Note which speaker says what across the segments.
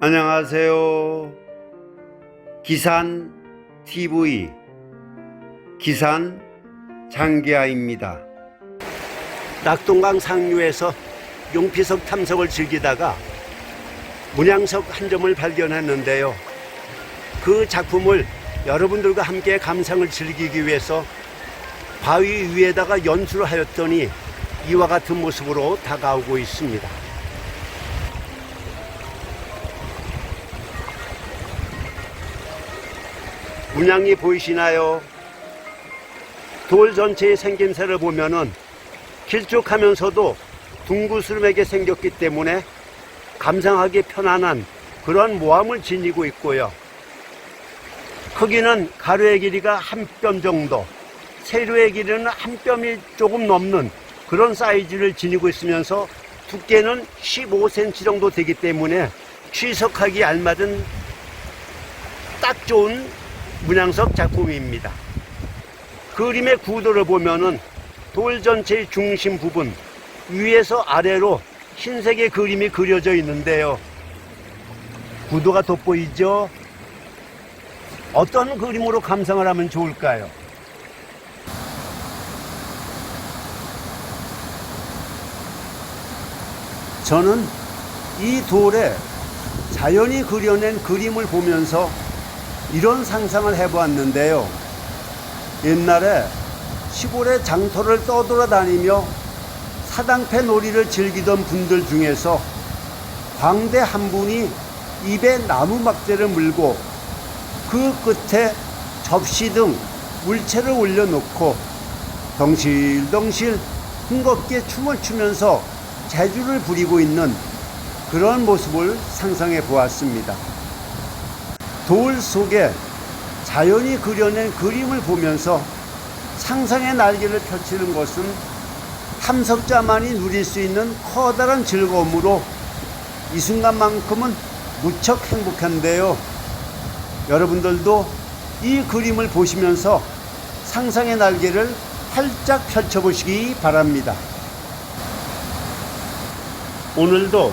Speaker 1: 안녕하세요. 기산 TV 기산 장기하입니다.
Speaker 2: 낙동강 상류에서 용피석 탐석을 즐기다가 문양석 한 점을 발견했는데요. 그 작품을 여러분들과 함께 감상을 즐기기 위해서 바위 위에다가 연수를 하였더니 이와 같은 모습으로 다가오고 있습니다. 문양이 보이시나요? 돌 전체의 생김새를 보면은 길쭉하면서도 둥구스름하게 생겼기 때문에 감상하기 편안한 그런 모함을 지니고 있고요. 크기는 가로의 길이가 한 뼘 정도, 세로의 길이는 한 뼘이 조금 넘는 그런 사이즈를 지니고 있으면서 두께는 15cm 정도 되기 때문에 취석하기 알맞은 딱 좋은 문양석 작품입니다. 그림의 구도를 보면은 돌 전체의 중심 부분 위에서 아래로 흰색의 그림이 그려져 있는데요. 구도가 돋보이죠? 어떤 그림으로 감상을 하면 좋을까요? 저는 이 돌에 자연이 그려낸 그림을 보면서 이런 상상을 해보았는데요. 옛날에 시골의 장터를 떠돌아다니며 사당패 놀이를 즐기던 분들 중에서 광대 한 분이 입에 나무 막대를 물고 그 끝에 접시 등 물체를 올려놓고 덩실덩실 흥겁게 춤을 추면서 재주를 부리고 있는 그런 모습을 상상해 보았습니다. 돌 속에 자연이 그려낸 그림을 보면서 상상의 날개를 펼치는 것은 탐석자만이 누릴 수 있는 커다란 즐거움으로 이 순간만큼은 무척 행복한데요. 여러분들도 이 그림을 보시면서 상상의 날개를 활짝 펼쳐보시기 바랍니다. 오늘도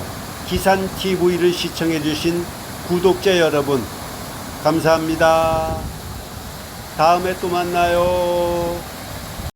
Speaker 2: 기산 TV를 시청해주신 구독자 여러분, 감사합니다. 다음에 또 만나요.